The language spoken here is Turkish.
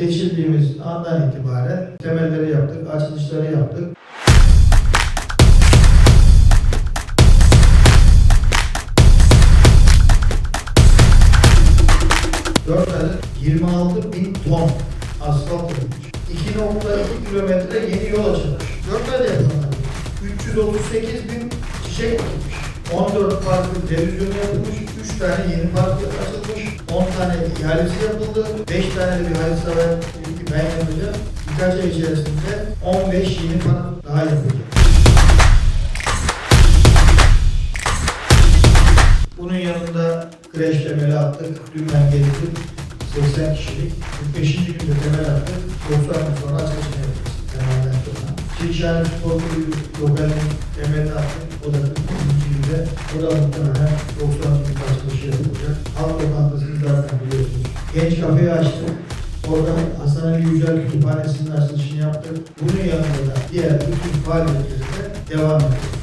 Seçildiğimiz andan itibaren temelleri yaptık, açılışları yaptık. Dört ayda 26 bin ton asfalt yapılmış. 2.2 kilometre yeni yol açılmış. Dört yapılan. 338 bin çiçek yapılmış. 14 farklı televizyon yapılmış. 3 tane yeni park açılmış. 10 tane ihalesi yapıldı. 5 tane de bir saray ben yapacağım. Birkaç ay içerisinde 15 yeni park daha yapılacak. Bunun yanında kreş temeli attık. Dün ben geldim. 80 kişilik. 45. günde temel attık. 90 gün sonra açılışını yapacağız. Temelden sonra. Çirşhane Spor Kulübü lokalinin temelini attık. O da 40. günde. O da muhtemelen 90 gün açılışı yapılacak. Halk. Genç kafeyi açtık. Orada Hasan Ali Yücel Kütüphanesi'nin açılışını yaptık. Bunun yanında da diğer bütün faaliyetlerine devam ediyoruz.